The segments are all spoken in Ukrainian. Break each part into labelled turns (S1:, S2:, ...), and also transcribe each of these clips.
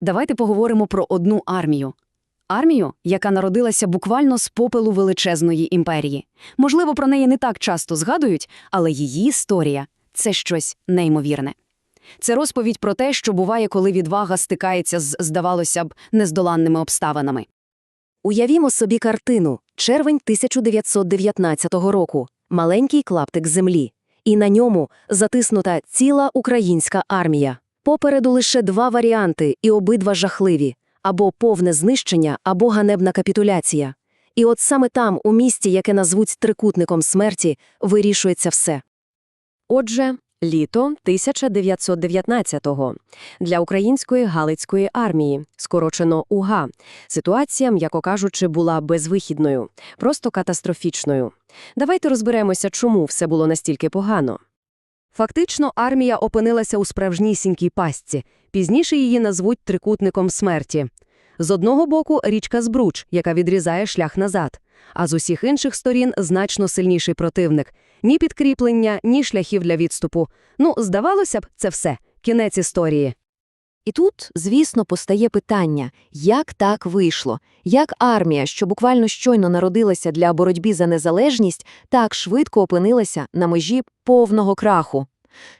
S1: Давайте поговоримо про одну армію. Армію, яка народилася буквально з попелу величезної імперії. Можливо, про неї не так часто згадують, але її історія – це щось неймовірне. Це розповідь про те, що буває, коли відвага стикається з, здавалося б, нездоланними обставинами.
S2: Уявімо собі картину. Червень 1919 року. Маленький клаптик землі. І на ньому затиснута ціла українська армія. Попереду лише два варіанти, і обидва жахливі. Або повне знищення, або ганебна капітуляція. І от саме там, у місті, яке назвуть трикутником смерті, вирішується все. Отже, літо 1919-го. Для української Галицької армії, скорочено УГА, ситуація, м'яко кажучи, була безвихідною, просто катастрофічною. Давайте розберемося, чому все було настільки погано. Фактично, армія опинилася у справжнісінькій пастці. Пізніше її назвуть трикутником смерті. З одного боку – річка Збруч, яка відрізає шлях назад, а з усіх інших сторін значно сильніший противник. Ні підкріплення, ні шляхів для відступу. Ну, здавалося б, це все. Кінець історії. І тут, звісно, постає питання, як так вийшло? Як армія, що буквально щойно народилася для боротьби за незалежність, так швидко опинилася на межі повного краху?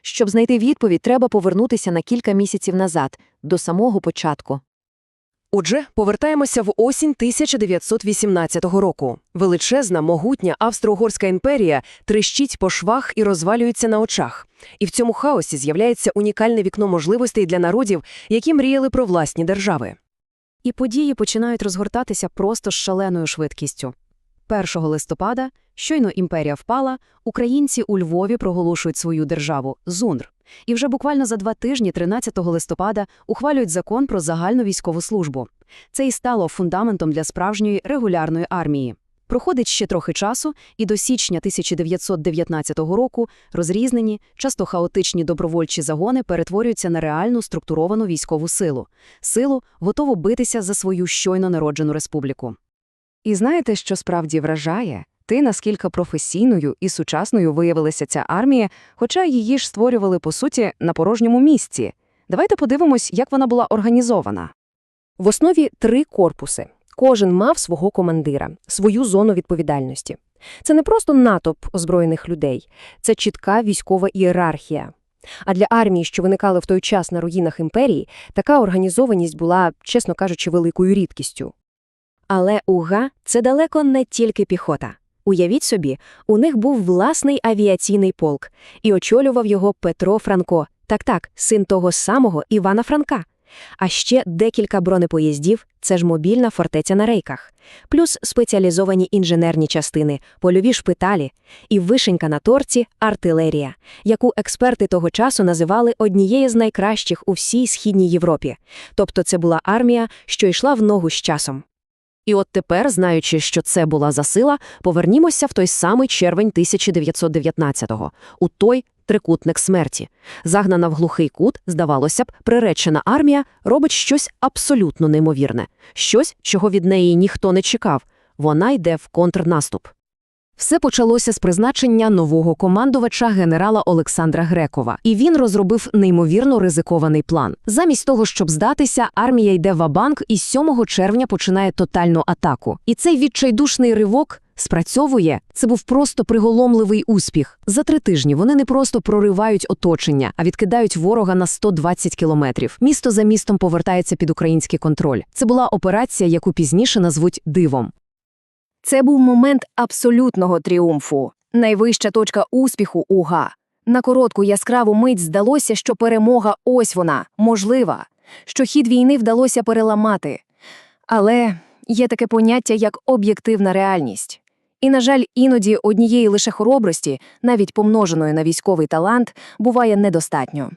S2: Щоб знайти відповідь, треба повернутися на кілька місяців назад, до самого початку.
S3: Отже, повертаємося в осінь 1918 року. Величезна, могутня Австро-Угорська імперія трещить по швах і розвалюється на очах. І в цьому хаосі з'являється унікальне вікно можливостей для народів, які мріяли про власні держави.
S1: І події починають розгортатися просто з шаленою швидкістю. 1 листопада, щойно імперія впала, українці у Львові проголошують свою державу – ЗУНР. І вже буквально за два тижні, 13 листопада, ухвалюють закон про загальну військову службу. Це і стало фундаментом для справжньої регулярної армії. Проходить ще трохи часу, і до січня 1919 року розрізнені, часто хаотичні добровольчі загони перетворюються на реальну структуровану військову силу. Силу готову битися за свою щойно народжену республіку. І знаєте, що справді вражає? Ти, наскільки професійною і сучасною виявилася ця армія, хоча її ж створювали, по суті, на порожньому місці. Давайте подивимось, як вона була організована.
S2: В основі три корпуси. Кожен мав свого командира, свою зону відповідальності. Це не просто натовп озброєних людей, це чітка військова ієрархія. А для армії, що виникали в той час на руїнах імперії, така організованість була, чесно кажучи, великою рідкістю. Але УГА – це далеко не тільки піхота. Уявіть собі, у них був власний авіаційний полк, і очолював його Петро Франко, так-так, син того самого Івана Франка. А ще декілька бронепоїздів – це ж мобільна фортеця на рейках, плюс спеціалізовані інженерні частини, польові шпиталі і вишенька на торці – артилерія, яку експерти того часу називали однією з найкращих у всій Східній Європі. Тобто це була армія, що йшла в ногу з часом. І от тепер, знаючи, що це була засила, повернімося в той самий червень 1919-го, у той трикутник смерті. Загнана в глухий кут, здавалося б, приречена армія робить щось абсолютно неймовірне, щось, чого від неї ніхто не чекав. Вона йде в контрнаступ. Все почалося з призначення нового командувача генерала Олександра Грекова, і він розробив неймовірно ризикований план. Замість того, щоб здатися, армія йде в абанк і 7 червня починає тотальну атаку. І цей відчайдушний ривок спрацьовує. Це був просто приголомливий успіх. За три тижні вони не просто проривають оточення, а відкидають ворога на 120 кілометрів. Місто за містом повертається під український контроль. Це була операція, яку пізніше назвуть дивом. Це був момент абсолютного тріумфу, найвища точка успіху УГА. На коротку яскраву мить здалося, що перемога ось вона, можлива, що хід війни вдалося переламати. Але є таке поняття, як об'єктивна реальність. І, на жаль, іноді однієї лише хоробрості, навіть помноженої на військовий талант, буває недостатньо.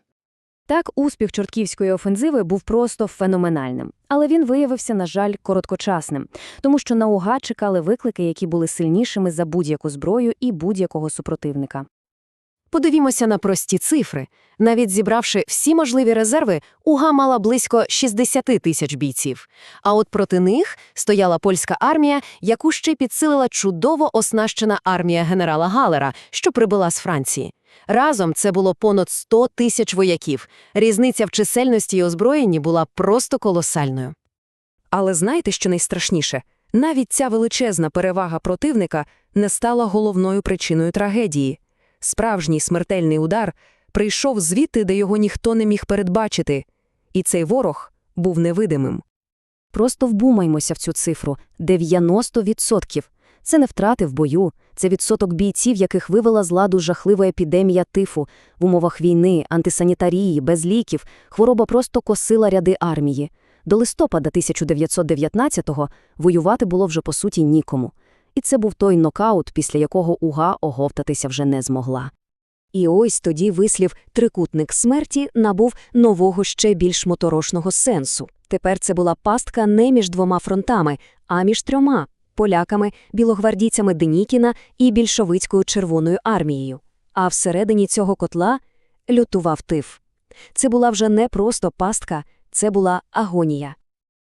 S2: Так, успіх чортківської офензиви був просто феноменальним, але він виявився, на жаль, короткочасним, тому що науга чекали виклики, які були сильнішими за будь-яку зброю і будь-якого супротивника.
S1: Подивімося на прості цифри. Навіть зібравши всі можливі резерви, УГА мала близько 60 тисяч бійців. А от проти них стояла польська армія, яку ще підсилила чудово оснащена армія генерала Галера, що прибула з Франції. Разом це було понад 100 тисяч вояків. Різниця в чисельності і озброєнні була просто колосальною.
S2: Але знаєте, що найстрашніше? Навіть ця величезна перевага противника не стала головною причиною трагедії. Справжній смертельний удар прийшов звідти, де його ніхто не міг передбачити, і цей ворог був невидимим.
S1: Просто вбумаймося в цю цифру – 90%. Це не втрати в бою, це відсоток бійців, яких вивела з ладу жахлива епідемія тифу. В умовах війни, антисанітарії, без ліків, хвороба просто косила ряди армії. До листопада 1919-го воювати було вже по суті нікому. І це був той нокаут, після якого УГА оговтатися вже не змогла. І ось тоді вислів «трикутник смерті» набув нового ще більш моторошного сенсу. Тепер це була пастка не між двома фронтами, а між трьома – поляками, білогвардійцями Денікіна і більшовицькою Червоною армією. А всередині цього котла лютував тиф. Це була вже не просто пастка, це була агонія.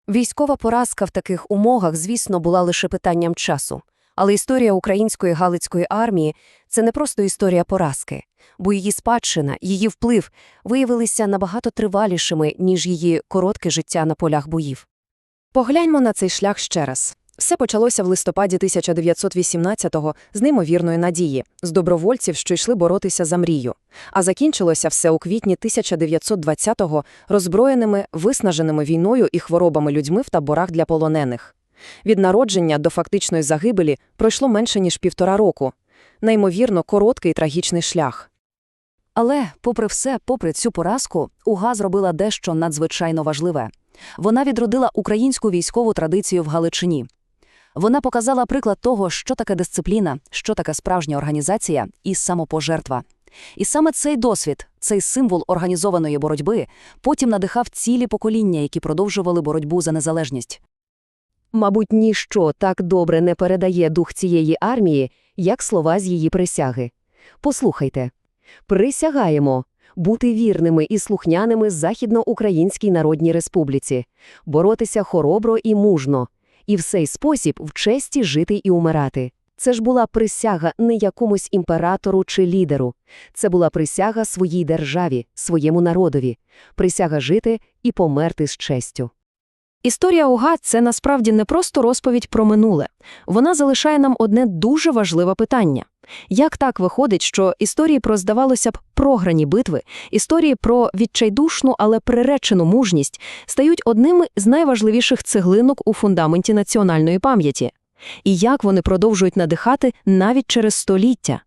S1: Військова поразка в таких умовах, звісно, була лише питанням часу. Але історія української Галицької армії – це не просто історія поразки, бо її спадщина, її вплив виявилися набагато тривалішими, ніж її коротке життя на полях боїв.
S3: Погляньмо на цей шлях ще раз. Все почалося в листопаді 1918-го з неймовірної надії, з добровольців, що йшли боротися за мрію. А закінчилося все у квітні 1920-го роззброєними, виснаженими війною і хворобами людьми в таборах для полонених. Від народження до фактичної загибелі пройшло менше, ніж півтора року. Неймовірно, короткий і трагічний шлях.
S1: Але, попри все, попри цю поразку, УГА зробила дещо надзвичайно важливе. Вона відродила українську військову традицію в Галичині. Вона показала приклад того, що таке дисципліна, що таке справжня організація і самопожертва. І саме цей досвід, цей символ організованої боротьби, потім надихав цілі покоління, які продовжували боротьбу за незалежність.
S2: Мабуть, ніщо так добре не передає дух цієї армії, як слова з її присяги. Послухайте. Присягаємо бути вірними і слухняними Західноукраїнській Народній Республіці, боротися хоробро і мужно, і в цей спосіб в честі жити і умирати. Це ж була присяга не якомусь імператору чи лідеру. Це була присяга своїй державі, своєму народові, присяга жити і померти з честю.
S3: Історія УГА – це насправді не просто розповідь про минуле. Вона залишає нам одне дуже важливе питання. Як так виходить, що історії про, здавалося б, програні битви, історії про відчайдушну, але приречену мужність стають одними з найважливіших цеглинок у фундаменті національної пам'яті? І як вони продовжують надихати навіть через століття?